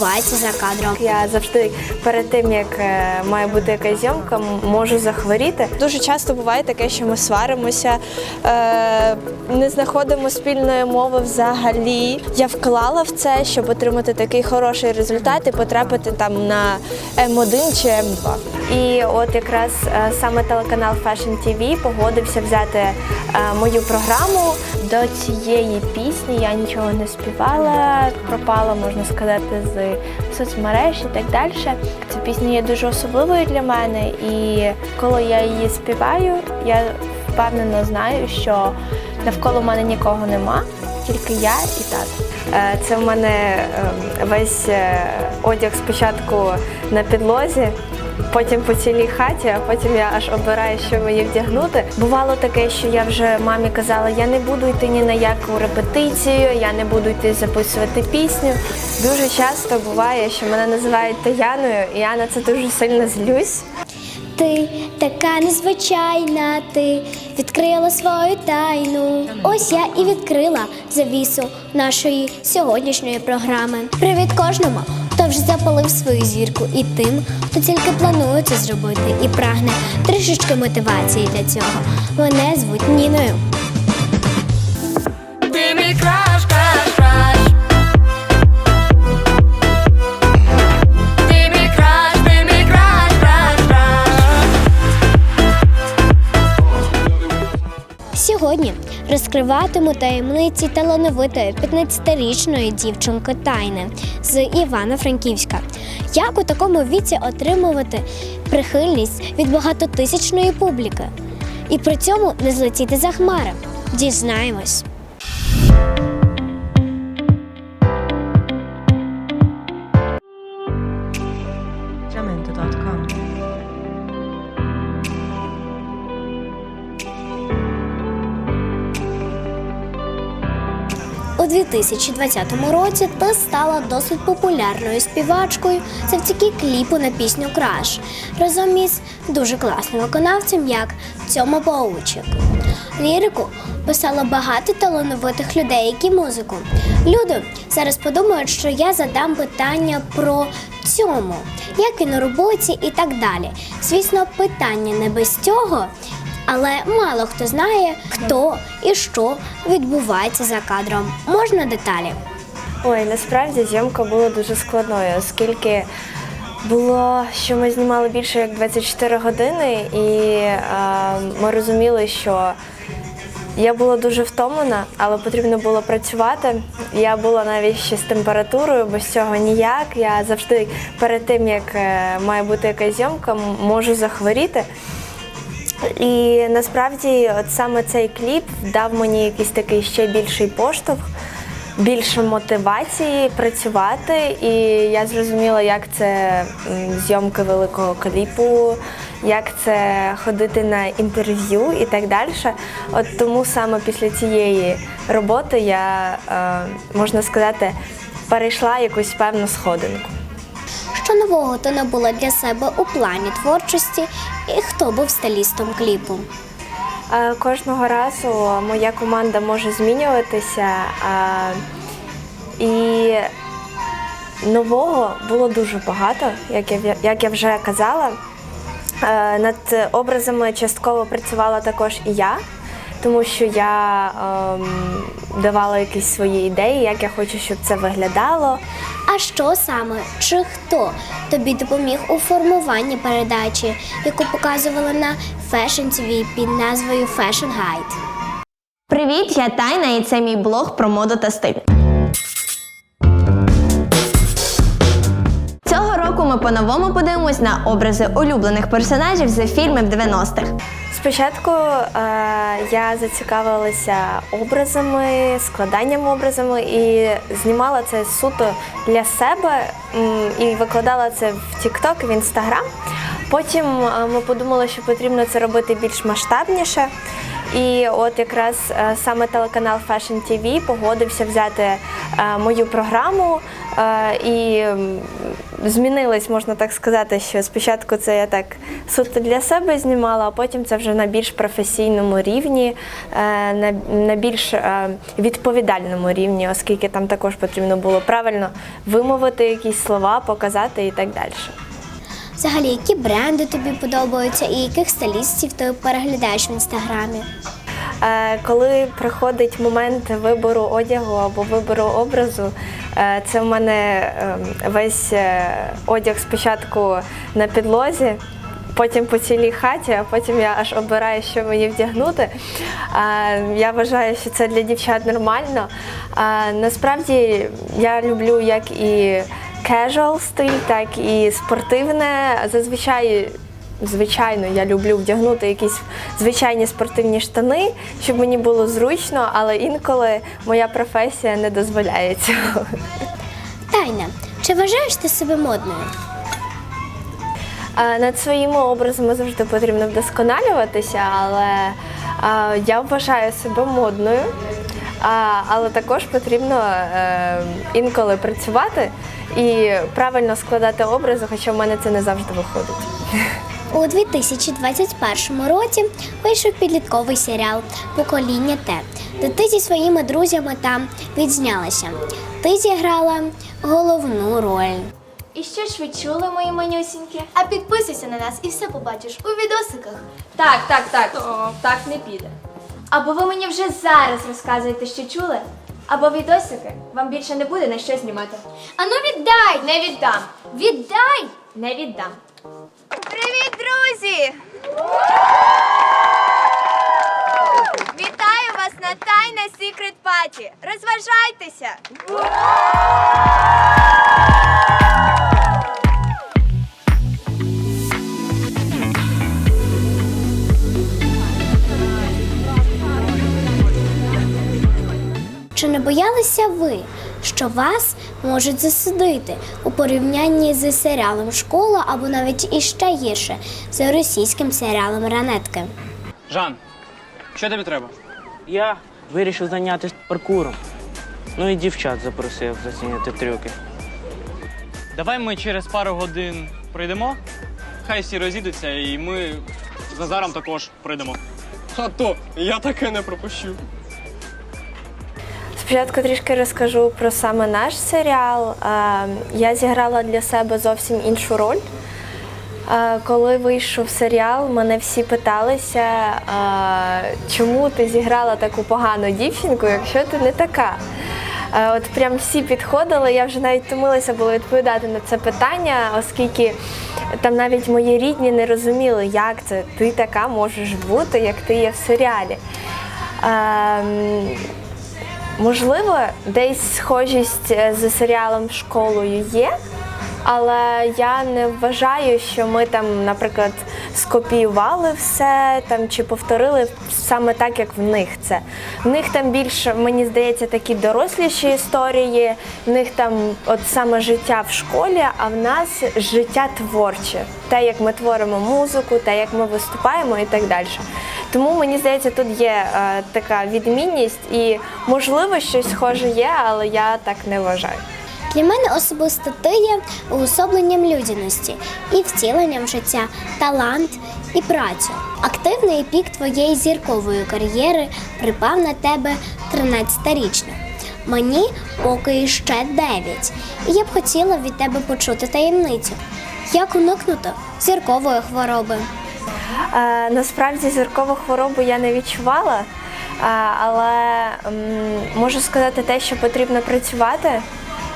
відбувається за кадром. Я завжди перед тим, як е, має бути якась зйомка, можу захворіти. Дуже часто буває таке, що ми сваримося, е, не знаходимо спільної мови взагалі. Я вклала в це, щоб отримати такий хороший результат і потрапити там на М1 чи М2. І от якраз е, саме телеканал Fashion TV погодився взяти е, мою програму. До цієї пісні я нічого не співала, пропала, можна сказати, з соцмереж і так далі. Ця пісня є дуже особливою для мене, і коли я її співаю, я впевнено знаю, що навколо мене нікого нема, тільки я і тато. Е, Це в мене е, весь одяг спочатку на підлозі. Потім по цілій хаті, а потім я аж обираю, що мені вдягнути. Бувало таке, що я вже мамі казала, я не буду йти ні на яку репетицію, я не буду йти записувати пісню. Дуже часто буває, що мене називають Таяною, і я на це дуже сильно злюсь. Ти така незвичайна, ти відкрила свою тайну. Ось я і відкрила завісу нашої сьогоднішньої програми. Привіт кожному, хто вже запалив свою зірку, і тим, хто тільки планує це зробити і прагне трішечки мотивації для цього. Мене звуть Ніною. Ти мій краш, Сьогодні розкриватиму таємниці талановитої 15-річної дівчинки Тайни з Івано-Франківська. Як у такому віці отримувати прихильність від багатотисячної публіки і при цьому не злетіти за хмари? Дізнаємось. 2020 році ти стала досить популярною співачкою завдяки кліпу на пісню Краш разом із дуже класним виконавцем, як Цьома Паучик. Лірику писало багато талановитих людей, як і музику. Люди зараз подумають, що я задам питання про цьому, як він у роботі і так далі. Звісно, питання не без цього. Але мало хто знає, хто і що відбувається за кадром. Можна деталі? Ой, насправді зйомка була дуже складною, оскільки було, що ми знімали більше як 24 години, і е, ми розуміли, що я була дуже втомлена, але потрібно було працювати. Я була навіть ще з температурою, без цього ніяк. Я завжди перед тим, як е, має бути якась зйомка, можу захворіти. І насправді, от саме цей кліп дав мені якийсь такий ще більший поштовх, більше мотивації працювати. І я зрозуміла, як це зйомки великого кліпу, як це ходити на інтерв'ю і так далі. От тому саме після цієї роботи я, е, можна сказати, перейшла якусь певну сходинку. Що нового ти набула для себе у плані творчості, і хто був стилістом кліпу? Е, Кожного разу моя команда може змінюватися. І нового було дуже багато, як я, як я вже казала. Е, Над образами частково працювала також і я, тому що я ем, давала якісь свої ідеї, як я хочу, щоб це виглядало. Що саме чи хто тобі допоміг у формуванні передачі, яку показували на Fashion TV під назвою Fashion Guide? Привіт, я Тайна, і це мій блог про моду та стиль. По-новому подивимось на образи улюблених персонажів з фільмів 90-х. Спочатку е, я зацікавилася образами, складанням образами і знімала це суто для себе і викладала це в TikTok, в Instagram. Потім е, ми подумали, що потрібно це робити більш масштабніше. І от якраз е, саме телеканал Fashion TV погодився взяти е, мою програму. І змінились, можна так сказати, що спочатку це я так суто для себе знімала, а потім це вже на більш професійному рівні, е, на, на більш е, відповідальному рівні, оскільки там також потрібно було правильно вимовити якісь слова, показати і так далі. Взагалі, які бренди тобі подобаються і яких стилістів ти переглядаєш в інстаграмі? Е, Коли приходить момент вибору одягу або вибору образу, е, це в мене е, весь е, одяг спочатку на підлозі, потім по цілій хаті, а потім я аж обираю, що мені вдягнути. Я вважаю, що це для дівчат нормально. Насправді я люблю як і casual стиль, так і спортивне. Зазвичай Звичайно, я люблю вдягнути якісь звичайні спортивні штани, щоб мені було зручно, але інколи моя професія не дозволяє цього. Тайна, чи вважаєш ти себе модною? Над своїми образами завжди потрібно вдосконалюватися, але я вважаю себе модною, але також потрібно е, інколи працювати і правильно складати образи, хоча в мене це не завжди виходить. У 2021 році вийшов підлітковий серіал Покоління Т, де ти зі своїми друзями там відзнялася. Ти зіграла головну роль. І що ж ви чули, мої манюсінькі? А підписуйся на нас і все побачиш у відосиках. Так, так, так, О, так не піде. Або ви мені вже зараз розказуєте, що чули, або відосики вам більше не буде на що знімати. Ану віддай! Не віддам! Віддай! Не віддам. Привіт, друзі! Вітаю вас на Тайна Secret Party! Розважайтеся! Чи не боялися ви, що вас можуть засудити у порівнянні з серіалом Школа або навіть іще гірше з російським серіалом Ранетки? Жан, що тобі треба? Я вирішив зайнятися паркуром. Ну і дівчат запросив зацінити трюки. Давай ми через пару годин прийдемо. Хай всі розійдуться, і ми з Назаром також прийдемо. А то я таке не пропущу. Спочатку трішки розкажу про саме наш серіал. Е, Я зіграла для себе зовсім іншу роль. Е, Коли вийшов серіал, мене всі питалися, е, чому ти зіграла таку погану дівчинку, якщо ти не така. От прям всі підходили, я вже навіть втомилася було відповідати на це питання, оскільки там навіть мої рідні не розуміли, як це ти така можеш бути, як ти є в серіалі. Можливо, десь схожість е, з серіалом школою є, але я не вважаю, що ми там, наприклад, скопіювали все там чи повторили саме так, як в них це. В них там більше, мені здається, такі доросліші історії, в них там от саме життя в школі, а в нас життя творче. Те, як ми творимо музику, те, як ми виступаємо і так далі. Тому мені здається, тут є е, така відмінність, і можливо щось схоже є, але я так не вважаю. Для мене особисто ти є уособленням людяності і втіленням життя, талант і працю. Активний пік твоєї зіркової кар'єри припав на тебе 13-річно. Мені поки ще 9. І я б хотіла від тебе почути таємницю. Як уникнути зіркової хвороби? Е, насправді зіркову хворобу я не відчувала, е, але м, можу сказати те, що потрібно працювати.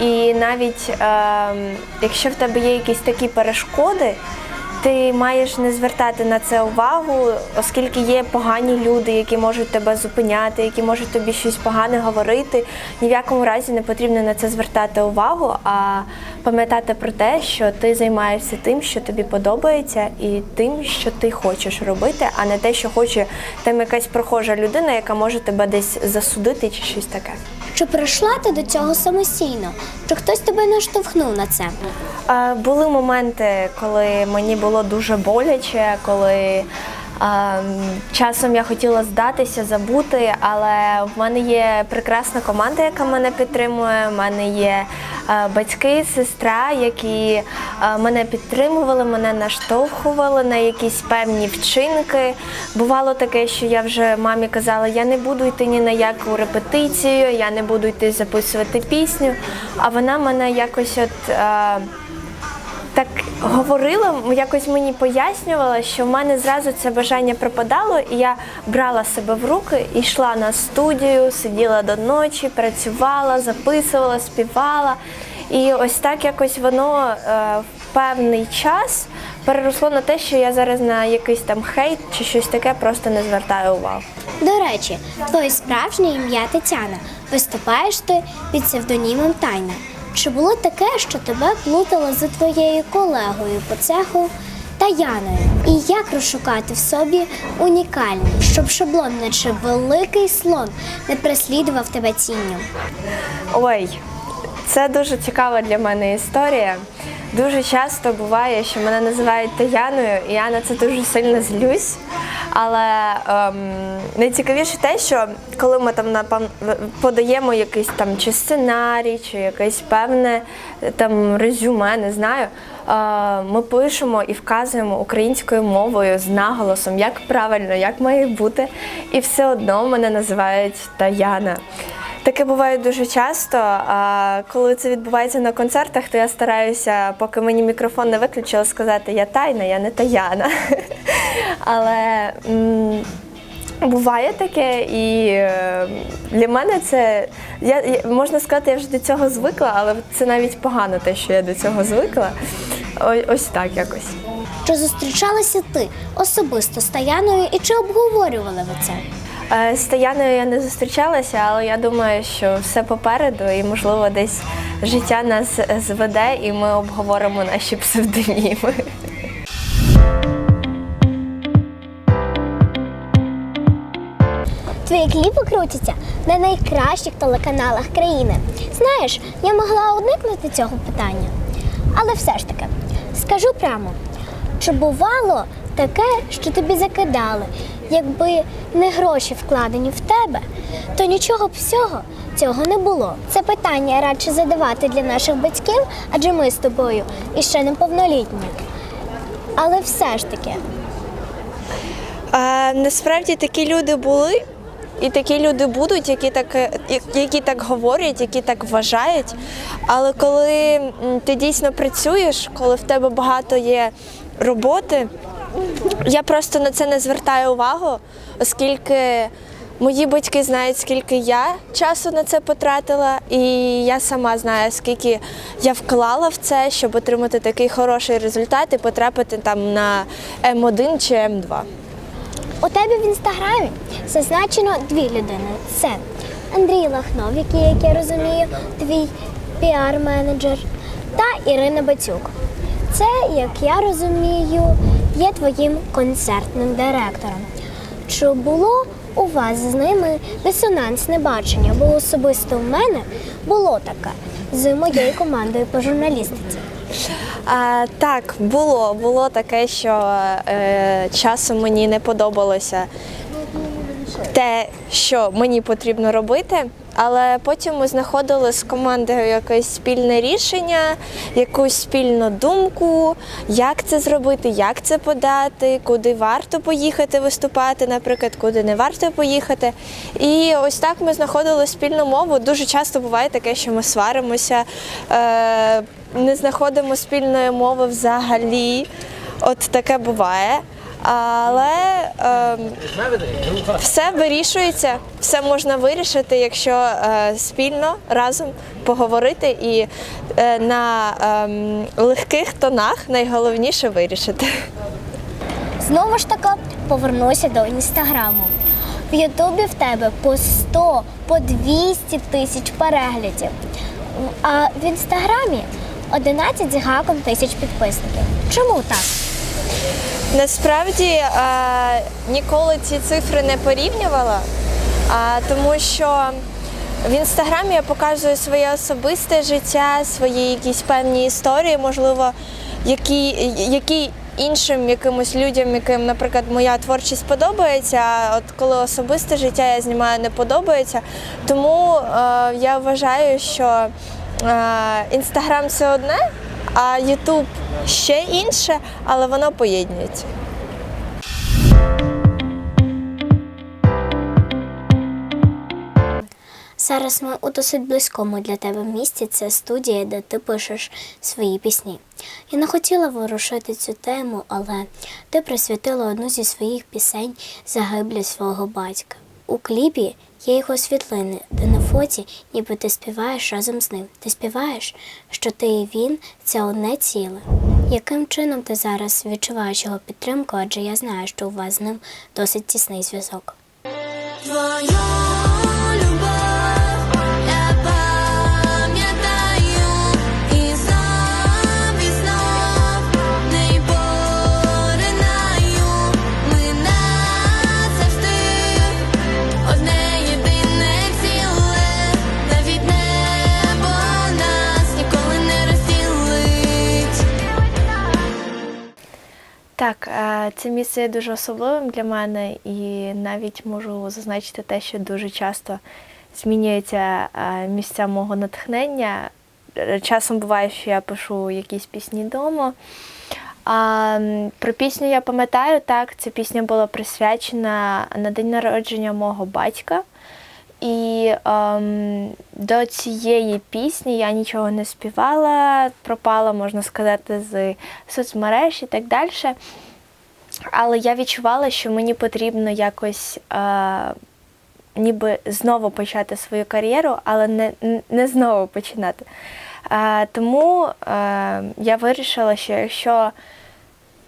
І навіть е, якщо в тебе є якісь такі перешкоди, ти маєш не звертати на це увагу, оскільки є погані люди, які можуть тебе зупиняти, які можуть тобі щось погане говорити. Ні в якому разі не потрібно на це звертати увагу, а пам'ятати про те, що ти займаєшся тим, що тобі подобається, і тим, що ти хочеш робити, а не те, що хоче там якась прохожа людина, яка може тебе десь засудити чи щось таке. Чи прийшла ти до цього самостійно? Чи хтось тебе наштовхнув на це? Були моменти, коли мені було дуже боляче, коли Часом я хотіла здатися, забути, але в мене є прекрасна команда, яка мене підтримує. У мене є е, батьки, сестра, які е, мене підтримували, мене наштовхували на якісь певні вчинки. Бувало таке, що я вже мамі казала, я не буду йти ні на яку репетицію, я не буду йти записувати пісню. А вона мене якось от. Так говорила, якось мені пояснювала, що в мене зразу це бажання пропадало, і я брала себе в руки йшла на студію, сиділа до ночі, працювала, записувала, співала. І ось так якось воно е, в певний час переросло на те, що я зараз на якийсь там хейт чи щось таке просто не звертаю увагу. До речі, твоє справжнє ім'я Тетяна. Виступаєш ти під псевдонімом Тайна. Чи було таке, що тебе плутали за твоєю колегою по цеху Таяною? І як розшукати в собі унікальність, щоб шаблон, наче великий слон, не преслідував тебе тінню? Ой, це дуже цікава для мене історія. Дуже часто буває, що мене називають Таяною, і я на це дуже сильно злюсь. Але ем, найцікавіше те, що коли ми там напам- подаємо якийсь там чи сценарій, чи якесь певне е, там резюме, не знаю. е, Ми пишемо і вказуємо українською мовою з наголосом, як правильно, як має бути, і все одно мене називають Таяна. Таке буває дуже часто. А коли це відбувається на концертах, то я стараюся, поки мені мікрофон не виключили, сказати я тайна, я не таяна. Але буває таке, і е, для мене це я, можна сказати, я вже до цього звикла, але це навіть погано те, що я до цього звикла. Ось так якось. Чи зустрічалася ти особисто з Таяною і чи обговорювали ви це? Е, З Таяною я не зустрічалася, але я думаю, що все попереду, і можливо десь життя нас зведе, і ми обговоримо наші псевдоніми. Твої кліпи крутяться на найкращих телеканалах країни. Знаєш, я могла уникнути цього питання. Але все ж таки, скажу прямо, чи бувало таке, що тобі закидали, якби не гроші вкладені в тебе, то нічого б всього цього не було. Це питання радше задавати для наших батьків, адже ми з тобою іще неповнолітні. Але все ж таки, А, насправді такі люди були, і такі люди будуть, які так, е, які так говорять, які так вважають. Але коли ти дійсно працюєш, коли в тебе багато є роботи, я просто на це не звертаю увагу, оскільки мої батьки знають, скільки я часу на це потратила, і я сама знаю, скільки я вклала в це, щоб отримати такий хороший результат і потрапити там на М1 чи М2. У тебе в інстаграмі зазначено дві людини. Це Андрій Лахнов, який, як я розумію, твій піар-менеджер, та Ірина Бацюк. Це, як я розумію, є твоїм концертним директором. Чи було у вас з ними дисонансне бачення? Бо особисто в мене було таке з моєю командою по журналістиці. А, так, було. Було таке, що е, часом мені не подобалося те, що мені потрібно робити. Але потім ми знаходили з командою якесь спільне рішення, якусь спільну думку, як це зробити, як це подати, куди варто поїхати виступати, наприклад, куди не варто поїхати. І ось так ми знаходили спільну мову. Дуже часто буває таке, що ми сваримося, е, не знаходимо спільної мови взагалі. От таке буває. Але е, все вирішується, все можна вирішити, якщо е, спільно разом поговорити і е, на ем, легких тонах найголовніше вирішити. Знову ж таки повернуся до інстаграму. В Ютубі в тебе по 100, по 200 тисяч переглядів. А в інстаграмі 11 з гаком тисяч підписників. Чому так? Насправді е, ніколи ці цифри не порівнювала, тому що в інстаграмі я показую своє особисте життя, свої якісь певні історії, можливо, які, які іншим якимось людям, яким, наприклад, моя творчість подобається. а От коли особисте життя я знімаю, не подобається. Тому е, я вважаю, що інстаграм це одне, а Ютуб ще інше, але воно поєднується. Зараз ми у досить близькому для тебе місці. Це студія, де ти пишеш свої пісні. Я не хотіла ворушити цю тему, але ти присвятила одну зі своїх пісень загиблі свого батька. У кліпі є його світлини, де фоті, ніби ти співаєш разом з ним. Ти співаєш, що ти і він це одне ціле. Яким чином ти зараз відчуваєш його підтримку, адже я знаю, що у вас з ним досить тісний зв'язок. Так, е, це місце є дуже особливим для мене, і навіть можу зазначити те, що дуже часто змінюються е, місця мого натхнення. Е, Часом буває, що я пишу якісь пісні вдома. Про пісню я пам'ятаю, так, ця пісня була присвячена на день народження мого батька. І ем, до цієї пісні я нічого не співала, пропала, можна сказати, з соцмереж і так далі. Але я відчувала, що мені потрібно якось е, ніби знову почати свою кар'єру, але не, не знову починати. Е, тому е, я вирішила, що якщо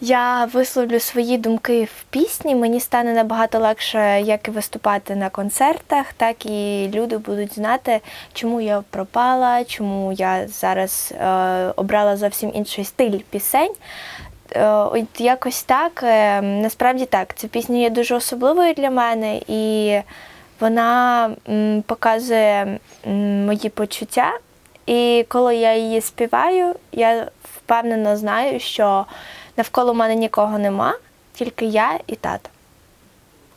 я висловлю свої думки в пісні, мені стане набагато легше як і виступати на концертах, так і люди будуть знати, чому я пропала, чому я зараз е, обрала зовсім інший стиль пісень. Е, От якось так. Е, Насправді так, ця пісня є дуже особливою для мене, і вона показує мої почуття. І коли я її співаю, я впевнено знаю, що навколо мене нікого нема, тільки я і тато.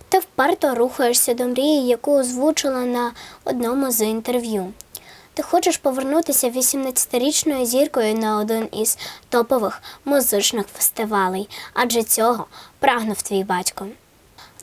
Ти вперто рухаєшся до мрії, яку озвучила на одному з інтерв'ю. Ти хочеш повернутися 18-річною зіркою на один із топових музичних фестивалей, адже цього прагнув твій батько.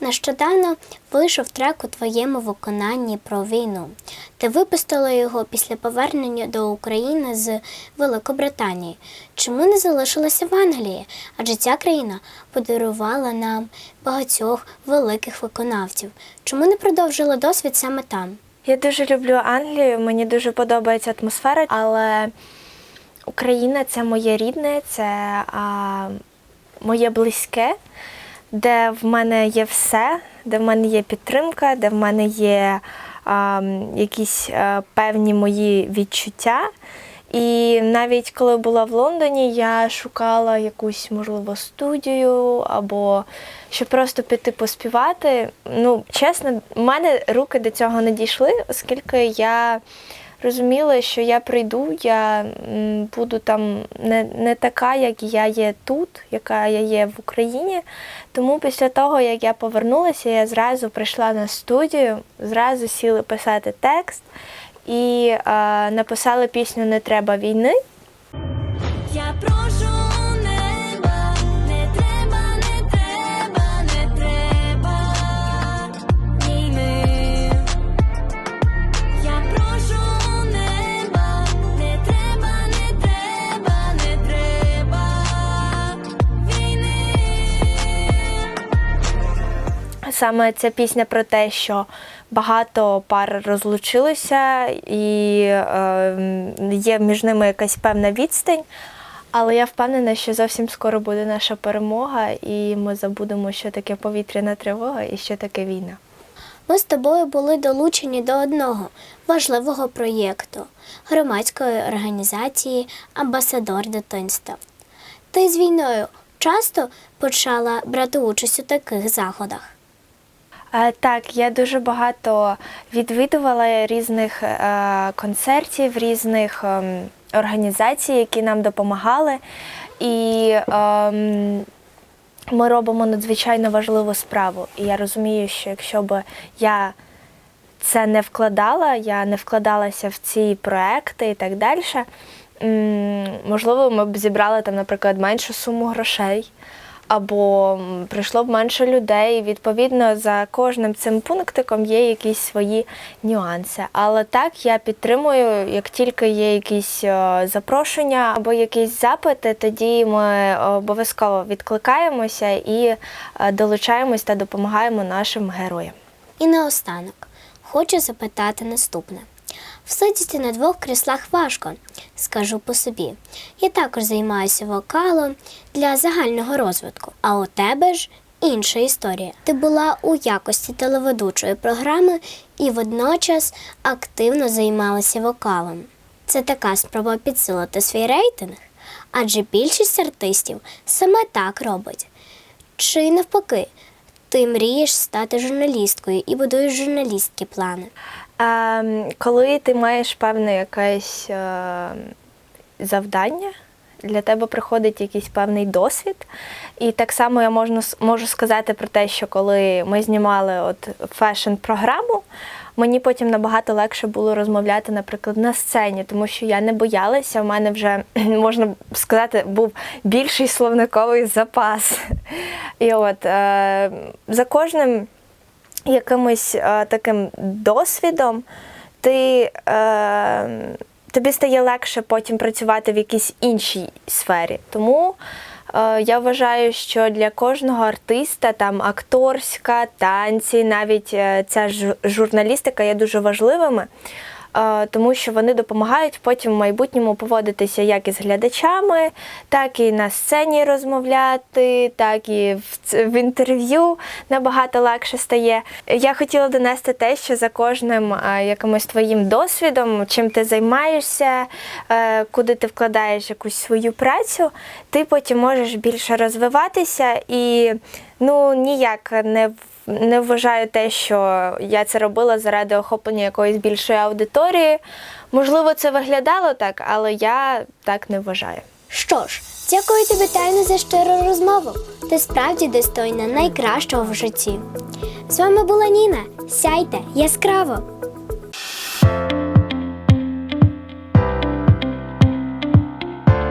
Нещодавно вийшов трек у твоєму виконанні про війну. Ти випустила його після повернення до України з Великобританії. Чому не залишилася в Англії? Адже ця країна подарувала нам багатьох великих виконавців. Чому не продовжила досвід саме там? Я дуже люблю Англію, мені дуже подобається атмосфера, але Україна це моє рідне, це а, моє близьке, де в мене є все, де в мене є підтримка, де в мене є а, якісь а, певні мої відчуття. І навіть коли була в Лондоні, я шукала якусь, можливо, студію або щоб просто піти поспівати. Ну, чесно, в мене руки до цього не дійшли, оскільки я розуміла, що я прийду, я буду там не, не така, як я є тут, яка я є в Україні. Тому після того, як я повернулася, я зразу прийшла на студію, зразу сіли писати текст і е, написала пісню Не треба війни. Я прошу Саме ця пісня про те, що багато пар розлучилися і е, є між ними якась певна відстань. Але я впевнена, що зовсім скоро буде наша перемога, і ми забудемо, що таке повітряна тривога і що таке війна. Ми з тобою були долучені до одного важливого проєкту громадської організації Амбасадор дитинства. Ти з війною часто почала брати участь у таких заходах. Е, Так, я дуже багато відвідувала різних е, концертів, різних ем, організацій, які нам допомагали. І ем, ми робимо надзвичайно важливу справу. І я розумію, що якщо б я це не вкладала, я не вкладалася в ці проекти і так далі. Можливо, ми б зібрали там, наприклад, меншу суму грошей, або прийшло б менше людей. Відповідно, за кожним цим пунктиком є якісь свої нюанси. Але так я підтримую, як тільки є якісь е, запрошення або якісь запити, тоді ми обов'язково відкликаємося і е, долучаємось та допомагаємо нашим героям. І наостанок хочу запитати наступне. Всидіти на двох кріслах важко, скажу по собі. Я також займаюся вокалом для загального розвитку, а у тебе ж інша історія. Ти була у якості телеведучої програми і водночас активно займалася вокалом. Це така спроба підсилити свій рейтинг, адже більшість артистів саме так робить. Чи навпаки, ти мрієш стати журналісткою і будуєш журналістські плани. Коли ти маєш певне якесь е, завдання, для тебе приходить якийсь певний досвід. І так само я можу, можу сказати про те, що коли ми знімали от фешн-програму, мені потім набагато легше було розмовляти, наприклад, на сцені, тому що я не боялася, в мене вже, можна сказати, був більший словниковий запас. І от е, за кожним якимось е, таким досвідом, ти, е, тобі стає легше потім працювати в якійсь іншій сфері. Тому е, я вважаю, що для кожного артиста там акторська, танці, навіть е, ця журналістика є дуже важливими. Тому що вони допомагають потім в майбутньому поводитися як із глядачами, так і на сцені розмовляти, так і в, інтерв'ю набагато легше стає. Я хотіла донести те, що за кожним якимось твоїм досвідом, чим ти займаєшся, е, куди ти вкладаєш якусь свою працю, ти потім можеш більше розвиватися і ну ніяк не в- не вважаю те, що я це робила заради охоплення якоїсь більшої аудиторії. Можливо, це виглядало так, але я так не вважаю. Що ж, дякую тобі тайно за щиру розмову. Ти справді достойна найкращого в житті. З вами була Ніна. Сяйте яскраво!